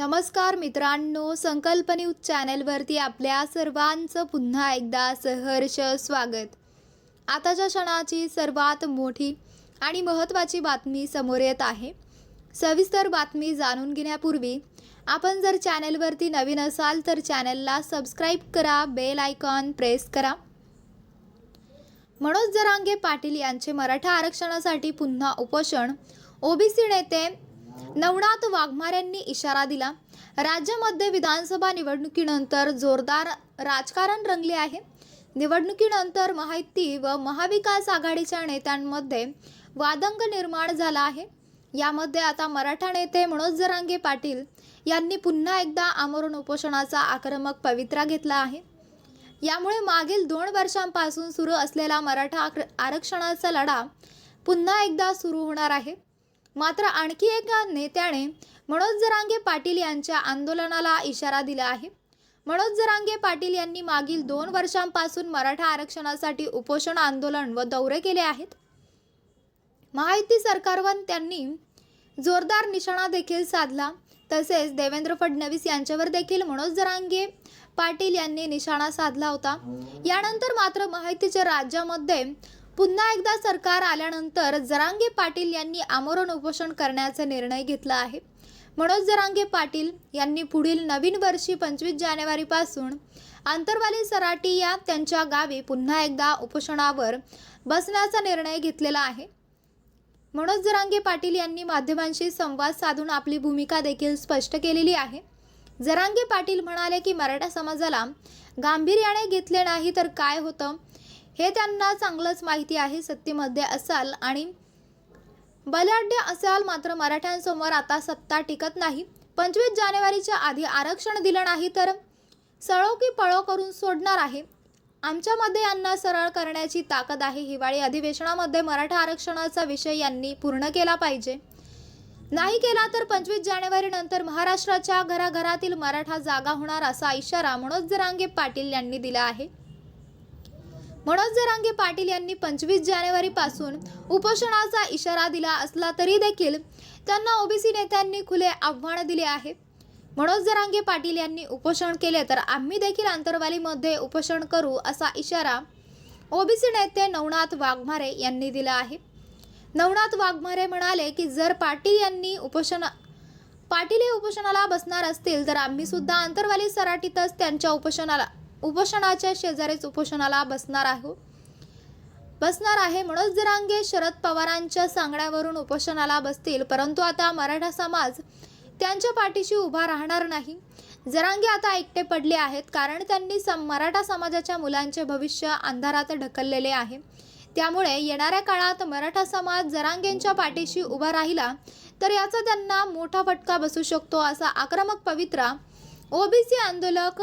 नमस्कार मित्रांनो संकल्प न्यूज चॅनेलवरती आपल्या सर्वांचं पुन्हा एकदा सहर्ष स्वागत. आताच्या क्षणाची सर्वात मोठी आणि महत्त्वाची बातमी समोर येत आहे. सविस्तर बातमी जाणून घेण्यापूर्वी आपण जर चॅनलवरती नवीन असाल तर चॅनेलला सबस्क्राईब करा बेल आयकॉन प्रेस करा. मनोज जरांगे पाटील यांचे मराठा आरक्षणासाठी पुन्हा उपोषण ओबीसी नेते नवनाथ वाघमाऱ्यांनी इशारा दिला. राज्यामध्ये विधानसभा निवडणुकीनंतर जोरदार राजकारण रंगले आहे. निवडणुकीनंतर महायुती व महाविकास आघाडीच्या नेत्यांमध्ये वादंग निर्माण झाला आहे. यामध्ये आता मराठा नेते मनोज जरांगे पाटील यांनी पुन्हा एकदा आमरण उपोषणाचा आक्रमक पवित्रा घेतला आहे. यामुळे मागील दोन वर्षांपासून सुरू असलेला मराठा आरक्षणाचा लढा पुन्हा एकदा सुरू होणार आहे. मात्र आणखी एका नेत्याने मनोज जरांगे पाटील यांच्या आंदोलनाला इशारा दिला आहे. मनोज जरांगे पाटील यांनी मागील दोन वर्षांपासून मराठा आरक्षणासाठी उपोषण आंदोलन व दौरे केले आहेत. महायुती सरकारवर त्यांनी जोरदार निशाणा देखील साधला. तसेच देवेंद्र फडणवीस यांच्यावर देखील मनोज जरांगे पाटील यांनी निशाणा साधला होता. यानंतर मात्र माहितीच्या राज्यामध्ये पुन्हा एकदा सरकार आल्यानंतर जरांगे पाटील यांनी आमरण उपोषण करण्याचा निर्णय घेतला आहे. मनोज जरांगे पाटील यांनी पुढील नवीन वर्षी पंचवीस जानेवारीपासून आंतरवाली सराटी या त्यांच्या गावी पुन्हा एकदा उपोषणावर बसण्याचा निर्णय घेतलेला आहे. मनोज जरांगे पाटील यांनी माध्यमांशी संवाद साधून आपली भूमिका देखील स्पष्ट केलेली आहे. जरांगे पाटील म्हणाले की मराठा समाजाला गांभीर्याने घेतले नाही तर काय होतं? हे त्यांना चांगलंच माहिती आहे सत्तेमध्ये असाल आणि बलाढ्य असाल मात्र मराठ्यांसमोर आता सत्ता टिकत नाही. पंचवीस जानेवारीच्या आधी आरक्षण दिलं नाही तर सळो की पळो करून सोडणार आहे. आमच्यामध्ये यांना सरळ करण्याची ताकद आहे. हिवाळी अधिवेशनामध्ये मराठा आरक्षणाचा विषय यांनी पूर्ण केला पाहिजे. नाही केला तर पंचवीस जानेवारी नंतर महाराष्ट्राच्या घराघरातील मराठा जागा होणार असा इशारा मनोज जरांगे पाटील यांनी दिला आहे. मनोज जरांगे पाटील यांनी पंचवीस जानेवारी पासून उपोषणाचा इशारा दिला असला तरी देखील त्यांना ओबीसी नेत्यांनी खुले आव्हान दिले आहे. मनोज जरांगे पाटील यांनी उपोषण केले तर आम्ही देखील आंतरवालीमध्ये उपोषण करू असा इशारा ओबीसी नेते नवनाथ वाघमारे यांनी दिला आहे. नवनाथ वाघमारे म्हणाले की जर पाटील यांनी उपोषण पाटील हे उपोषणाला बसणार असतील तर आम्ही सुद्धा आंतरवाली सराटीतच त्यांच्या उपोषणाला उपोषणाच्या शेजारीच उपोषणाला बसणार आहो. बसणार आहे मनोज जरांगे शरद पवारांच्या सांगण्यावरून उपोषणाला बसतील. परंतु आता मराठा समाज त्यांच्या पाठीशी उभा राहणार नाही. जरांगे आता एकटे पडले आहेत. कारण त्यांनी सम मराठा समाजाच्या मुलांचे भविष्य अंधारात ढकललेले आहे. त्यामुळे येणाऱ्या काळात मराठा समाज जरांगेंच्या पाठीशी उभा राहिला तर याचा त्यांना मोठा फटका बसू शकतो असा आक्रमक पवित्रा ओबीसी आंदोलक